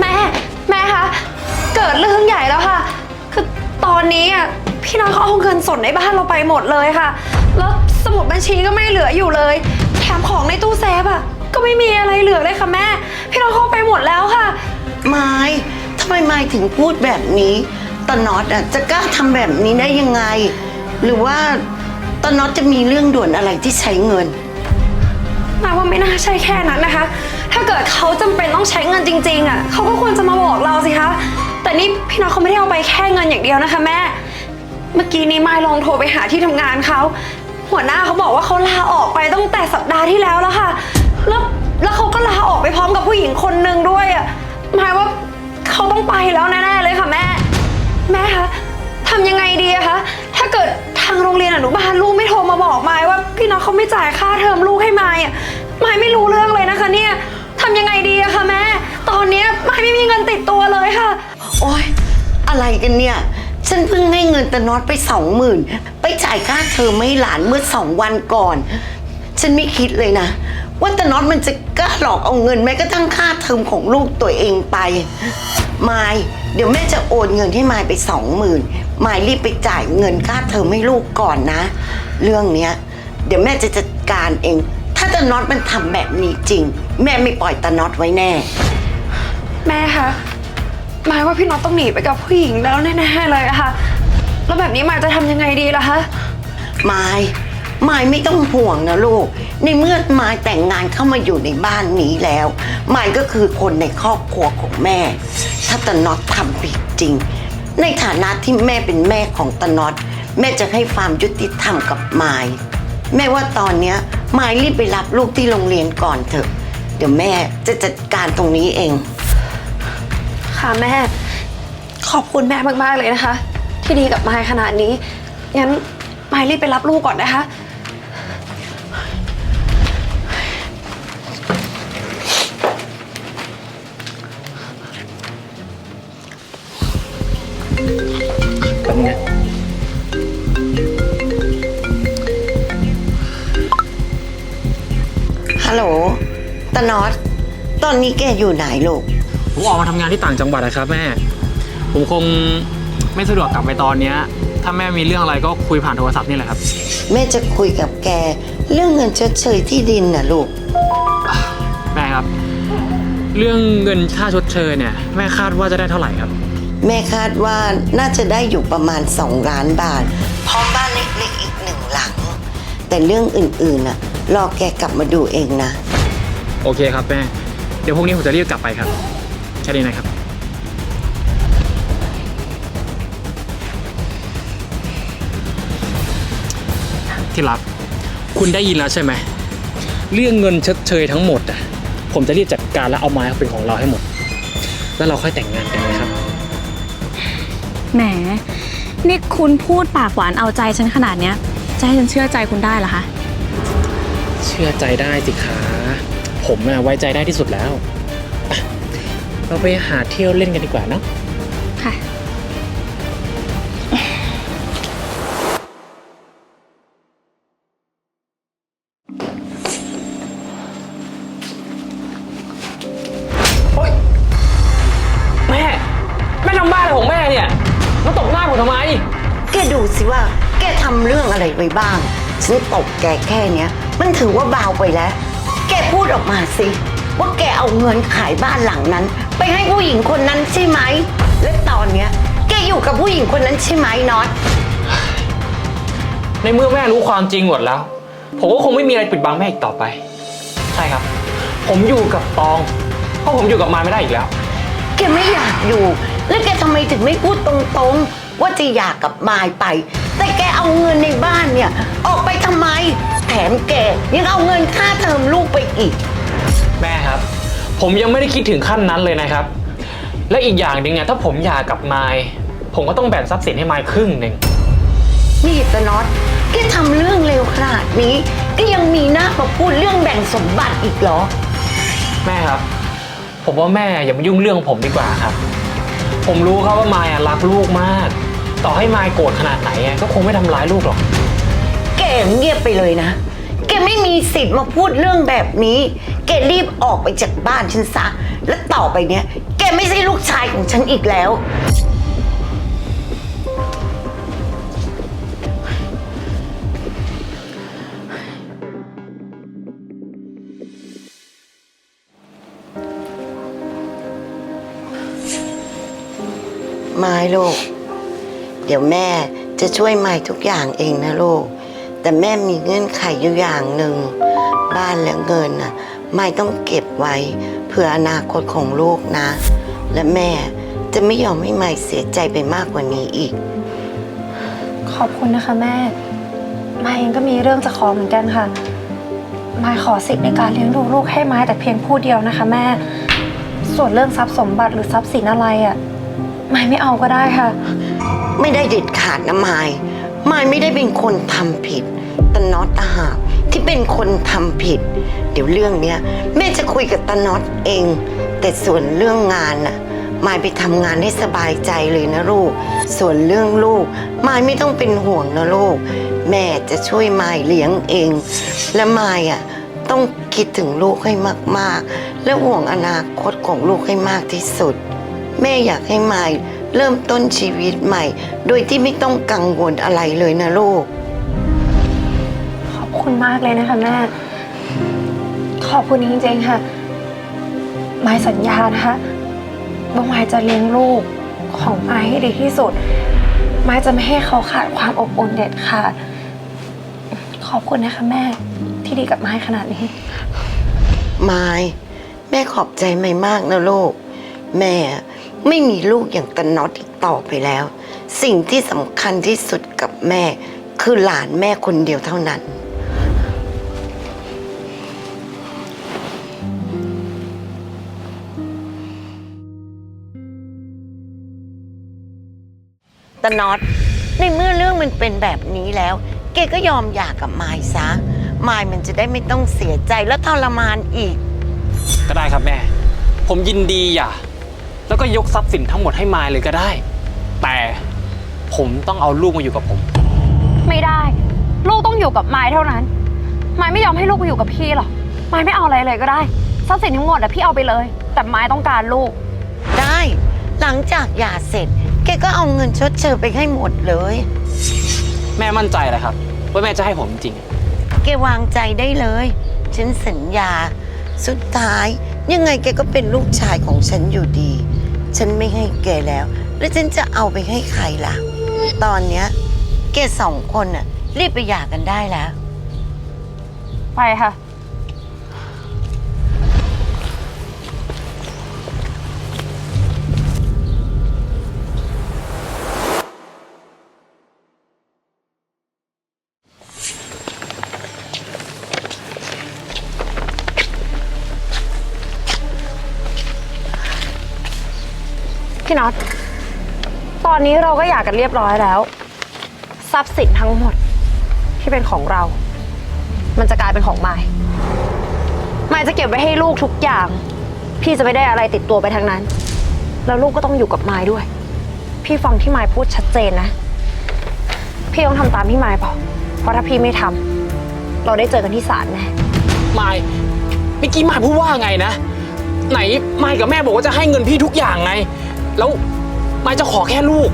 แม่ แม่คะ เกิดเรื่องใหญ่แล้วค่ะ คือตอนนี้อะพี่น้อยเขาเอาเงินสดในบ้านเราไปหมดเลยค่ะ แล้วสมุดบัญชีก็ไม่เหลืออยู่เลย แถมของในตู้เซฟอะ ก็ไม่มีอะไรเหลือเลยค่ะแม่ พี่น้อยเขาเอาไปหมดแล้วค่ะ ไม้ทำไมไม้ถึงพูดแบบนี้ตาน็อตอะจะกล้าทำแบบนี้ได้ยังไง หรือว่าตาน็อตจะมีเรื่องด่วนอะไรที่ใช้เงิน หมายว่าไม่น่าใช่แค่นั้นนะคะ ถ้าเกิดเขาจำเป็นต้องใช้เงินจริง ๆ อะเขาก็ควรจะมาบอกเราสิคะ แต่นี่พี่น้อยเขาไม่ได้เอาไปแค่เงินอย่างเดียวนะคะแม่ เมื่อกี้นี้มายลองโทรไปหาที่ทำงานเขาหัวหน้าเขาบอกว่าเขาลาออกไปตั้งแต่สัปดาห์ที่แล้วแล้วค่ะ แล้วแล้วเขาก็ลาออกไปพร้อมกับผู้หญิงคนหนึ่งด้วยอะหมายว่าเขาต้องไปแล้วแน่ๆเลยค่ะแม่ แม่คะทำยังไงดีอะคะ ถ้าเกิดทางโรงเรียนอนุบาลลูกไม่โทรมาบอกมายว่าพี่น้องเขาไม่จ่ายค่าเทอมลูกให้มายอะมายไม่รู้เรื่องเลยนะคะเนี่ยำยังไงดีอะคะแม่ ตอนเนี้ยมายไม่มีเงินติดตัวเลยค่ะ โอ๊ย อะไรกันเนี่ย ฉันเพิ่งให้เงินตาน็อตไปสองหมื่นไปจ่ายค่าเทอมให้หลานเมื่อสองวันก่อน ฉันไม่คิดเลยนะ ว่าตาน็อตมันจะกล้าหลอกเอาเงินแม้กระทั่งค่าเทอมของลูกตัวเองไปมายเดี๋ยวแม่จะโอนเงินให้มายไปสองหมื่นมายรีบไปจ่ายเงินค่าเทอมให้ลูกก่อนนะ เรื่องเนี้ย เดี๋ยวแม่จะจัดการเอง ตาน็อตมันทำแบบนี้จริง แม่ไม่ปล่อยตาน็อตไว้แน่ แม่คะมายว่าพี่น้องต้องหนีไปกับผู้หญิงแล้วแน่ๆเลยอะค่ะ แล้วแบบนี้มายจะทำยังไงดีล่ะคะมายมายไม่ต้องห่วงนะลูก ในเมื่อมายแต่งงานเข้ามาอยู่ในบ้านนี้แล้วมายก็คือคนในครอบครัวของแม่ ถ้าตาน็อตทำผิดจริง ในฐานะที่แม่เป็นแม่ของตาน็อต แม่จะให้ความยุติธรรมกับมาย แม่ว่าตอนเนี้ย มายรีบไปรับลูกที่โรงเรียนก่อนเถอะ เดี๋ยวแม่จะจัดการตรงนี้เอง ค่ะแม่ ขอบคุณแม่มากๆเลยนะคะ ที่ดีกับมายขนาดนี้งั้นมายรีบไปรับลูกก่อนนะคะ ฮัลโหลตาน็อตตอนนี้แกอยู่ไหนลูก ผมออกมาทำงานที่ต่างจังหวัดนะครับแม่ ผมคงไม่สะดวกกลับไปตอนเนี้ยถ้าแม่มีเรื่องอะไรก็คุยผ่านโทรศัพท์นี่แหละครับ แม่จะคุยกับแก เรื่องเงินชดเชยที่ดินน่ะลูก แม่ครับ เรื่องเงินค่าชดเชยเนี่ยแม่คาดว่าจะได้เท่าไหร่ครับ แม่คาดว่าน่าจะได้อยู่ประมาณ 2 ล้านบาทพร้อมบ้านเล็กๆอีกหนึ่งหลัง แต่เรื่องอื่นๆน่ะ รอแกกลับมาดูเองนะ โอเคครับแม่ เดี๋ยวพรุ่งนี้ผมจะรีบกลับไปครับ แค่นี้นะครับ ที่รัก คุณได้ยินแล้วใช่ไหม เรื่องเงินชดเชยทั้งหมดอะ ผมจะรีบจัดการและเอามาเป็นของเราให้หมด แล้วเราค่อยแต่งงานกันนะครับ แหม นี่คุณพูดปากหวานเอาใจฉันขนาดเนี้ย จะให้ฉันเชื่อใจคุณได้เหรอคะ เชื่อใจได้สิคะผมน่ะไว้ใจได้ที่สุดแล้วอะเราไปหาเที่ยวเล่นกันดีกว่าเนอะค่ะแม่ แม่ทำบ้าอะไรของแม่เนี่ย มาตบหน้าผมทำไม แกดูสิว่า แกทำเรื่องอะไรไปบ้าง ฉันตบแกแค่เนี้ย มันถือว่าเบาไปแล้ว แกพูดออกมาสิ ว่าแกเอาเงินขายบ้านหลังนั้น ไปให้ผู้หญิงคนนั้นใช่ไหม และตอนเนี้ย แกอยู่กับผู้หญิงคนนั้นใช่ไหมน็อต ในเมื่อแม่รู้ความจริงหมดแล้ว ผมก็คงไม่มีอะไรปิดบังแม่อีกต่อไป ใช่ครับ ผมอยู่กับตอง เพราะผมอยู่กับมายไม่ได้อีกแล้ว แกไม่อยากอยู่ แล้วแกทำไมถึงไม่พูดตรงๆ ว่าจะอยากกับมายไป แต่แกเอาเงินในบ้านเนี่ย ออกไปทำไม แถมแกยังเอาเงินค่าเทอมลูกไปอีก แม่ครับ ผมยังไม่ได้คิดถึงขั้นนั้นเลยนะครับ และอีกอย่างหนึ่งเนี่ยถ้าผมหย่ากับมายผมก็ต้องแบ่งทรัพย์สินให้มายครึ่งหนึ่งนี่ตะน็อตแกทำเรื่องเร็วขนาดนี้ ก็ยังมีหน้ามาพูดเรื่องแบ่งสมบัติอีกเหรอ แม่ครับ ผมว่าแม่อย่ามายุ่งเรื่องของผมดีกว่าครับ ผมรู้ครับว่ามายอะรักลูกมาก ต่อให้มายโกรธขนาดไหนอะก็คงไม่ทำร้ายลูกหรอก แกเงียบไปเลยนะ แกไม่มีสิทธิ์มาพูดเรื่องแบบนี้ แกรีบออกไปจากบ้านฉันซะ และต่อไปเนี้ย แกไม่ใช่ลูกชายของฉันอีกแล้ว ไม้ลูกเดี๋ยวแม่จะช่วยไม้ทุกอย่างเองนะลูก แต่แม่มีเงื่อนไขอยู่อย่างหนึ่ง บ้านและเงินน่ะไม่ต้องเก็บไว้เพื่ออนาคตของลูกนะ และแม่จะไม่ยอมให้ไม่เสียใจไปมากกว่านี้อีก ขอบคุณนะคะแม่ไมายเองก็มีเรื่องจะขอเหมือนกันค่ะมายขอสิทธิ์ในการเลี้ยงดูลูกให้ไม้แต่เพียงผู้เดียวนะคะแม่ ส่วนเรื่องทรัพย์สมบัติหรือทรัพย์สินอะไรอะ่ะไมายไม่เอาก็ได้ค่ะ ไม่ได้เด็ดขาดนะไม้ไม้ไม่ได้เป็นคนทำผิด แต่น็อตตางหากที่เป็นคนทำผิด เดี๋ยวเรื่องเนี้ยแม่จะคุยกับตาน็อตเอง แต่ส่วนเรื่องงานน่ะมายไปทำงานให้สบายใจเลยนะลูก ส่วนเรื่องลูกมายไม่ต้องเป็นห่วงนะลูก แม่จะช่วยมายเลี้ยงเอง และมายอะต้องคิดถึงลูกให้มากๆ และห่วงอนาคตของลูกให้มากที่สุด แม่อยากให้มาย เริ่มต้นชีวิตใหม่ โดยที่ไม่ต้องกังวลอะไรเลยนะลูก ขอบคุณมากเลยนะคะแม่ ขอบคุณจริงๆค่ะมายสัญญานะคะว่ามายจะเลี้ยงลูกของมายให้ดีที่สุดมายจะไม่ให้เขาขาดความอบอุ่นเด็ดขาดขอบคุณนะคะแม่ที่ดีกับมายขนาดนี้มายแม่ขอบใจไม่มากนะลูก แม่ ไม่มีลูกอย่างตะน็อตอีกต่อไปแล้ว สิ่งที่สำคัญที่สุดกับแม่ คือหลานแม่คนเดียวเท่านั้น ตะน็อตในเมื่อเรื่องมันเป็นแบบนี้แล้ว เกก็ยอมหย่ากับมายซะ มายมันจะได้ไม่ต้องเสียใจและทรมานอีก ก็ได้ครับแม่ ผมยินดีอย่า แล้วก็ยกทรัพย์สินทั้งหมดให้มายเลยก็ได้ แต่ผมต้องเอาลูกมาอยู่กับผม ไม่ได้ ลูกต้องอยู่กับไม้เท่านั้น ไม้ไม่ยอมให้ลูกไปอยู่กับพี่หรอกไม้ไม่เอาอะไรเลยก็ได้ทรัพย์สินทั้งหมดอะพี่เอาไปเลย แต่ไม้ต้องการลูก ได้ หลังจากหย่าเสร็จ แกก็เอาเงินชดเชยไปให้หมดเลย แม่มั่นใจเลยครับ ว่าแม่จะให้ผมจริง แกวางใจได้เลย ฉันสัญญา สุดท้ายยังไงแกก็เป็นลูกชายของฉันอยู่ดี ฉันไม่ให้แกแล้ว แล้วฉันจะเอาไปให้ใครล่ะ ตอนเนี้ยแกสองคนน่ะรีบไปหย่ากันได้แล้ว ไปค่ะ พี่น็อต ตอนนี้เราก็อยากกันเรียบร้อยแล้ว ทรัพย์สินทั้งหมด ที่เป็นของเรา มันจะกลายเป็นของไม้ไม้จะเก็บไว้ให้ลูกทุกอย่าง พี่จะไม่ได้อะไรติดตัวไปทั้งนั้น แล้วลูกก็ต้องอยู่กับไม้ด้วย พี่ฟังที่ไม้พูดชัดเจนนะ พี่ต้องทำตามที่ไม้บอก เพราะถ้าพี่ไม่ทำเราได้เจอกันที่ศาลแน่มายเมื่อกี้มายพูดว่าไงนะ ไหนมายกับแม่บอกว่าจะให้เงินพี่ทุกอย่างไง แล้วมายจะขอแค่ลูก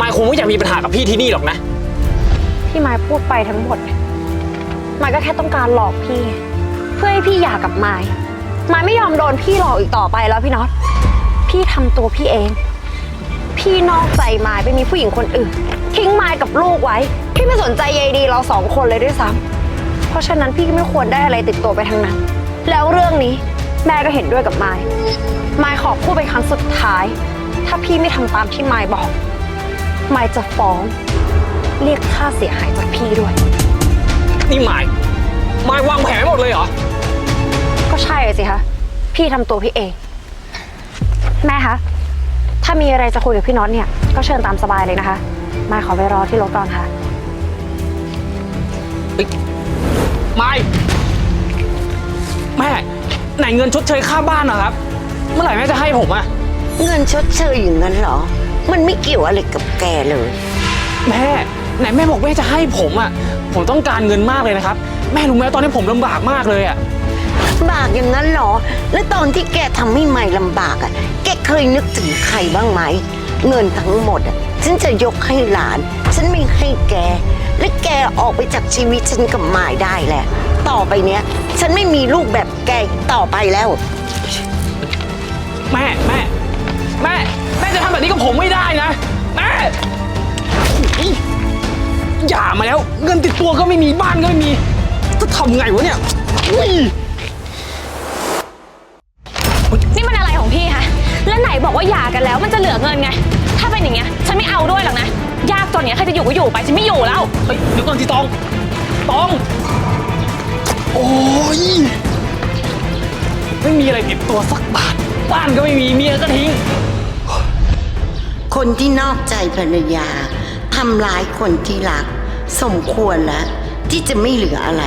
มายคงไม่อยากมีปัญหากับพี่ที่นี่หรอกนะ ที่ไม้พูดไปทั้งหมดเนี่ยไม้ก็แค่ต้องการหลอกพี่ เพื่อให้พี่หย่ากับไม้ไม้ไม่ยอมโดนพี่หลอกอีกต่อไปแล้วพี่น็อตพี่ทำตัวพี่เอง พี่นอกใจไม้ไปมีผู้หญิงคนอื่น ทิ้งไม้กับลูกไว้ พี่ไม่สนใจใยดีเราสองคนเลยด้วยซ้ำเพราะฉะนั้นพี่ก็ไม่ควรได้อะไรติดตัวไปทั้งนั้น แล้วเรื่องนี้แม่ก็เห็นด้วยกับไม้ไม้ขอพูดเป็นครั้งสุดท้าย ถ้าพี่ไม่ทำตามที่ไม้บอกไม้จะฟ้อง เรียกค่าเสียหายจากพี่ด้วย นี่มายมายวางแผนไว้หมดเลยเหรอ ก็ใช่สิคะ พี่ทำตัวพี่เอง แม่คะ ถ้ามีอะไรจะคุยกับพี่น็อตเนี่ย ก็เชิญตามสบายเลยนะคะ มายขอไปรอที่รถก่อนค่ะ ไม่ แม่ ไหนเงินชดเชยค่าบ้านนะครับ เมื่อไหร่แม่จะให้ผมอะเงินชดเชยอย่างนั้นเหรอ มันไม่เกี่ยวอะไรกับแกเลย แม่ไหนแม่บอกแม่จะให้ผมอะผมต้องการเงินมากเลยนะครับ แม่รู้ไหมตอนนี้ผมลำบากมากเลยอะบากอย่างนั้นเหรอ แล้วตอนที่แกทำให้ใหม่ลำบากอะ แกเคยนึกถึงใครบ้างไหม เงินทั้งหมดอะฉันจะยกให้หลาน ฉันไม่ให้แก และแกออกไปจากชีวิตฉันกับหมายได้แหละ ต่อไปเนี้ย ฉันไม่มีลูกแบบแกอีกต่อไปแล้ว แม่แม่แม่แม่จะทำแบบนี้กับผมไม่ได้นะแม่อย่ามาแล้ว เงินติดตัวก็ไม่มีบ้านก็ไม่มี จะทำไงวะเนี่ยอุ้ยนี่มันอะไรของพี่คะ แล้วไหนบอกว่าหย่ากันแล้วมันจะเหลือเงินไง ถ้าเป็นอย่างเงี้ยฉันไม่เอาด้วยหรอกนะ ยากจนเนี้ยใครจะอยู่ก็อยู่ไปฉันไม่อยู่แล้ว เฮ้ยเดี๋ยวก่อนสิตองตอง โอ้ยไม่มีอะไรติดตัวสักบาท บ้านก็ไม่มีเมียก็ทิ้ง คนที่นอกใจภรรยาทำร้ายคนที่รัก สมควรแล้วที่จะไม่เหลืออะไร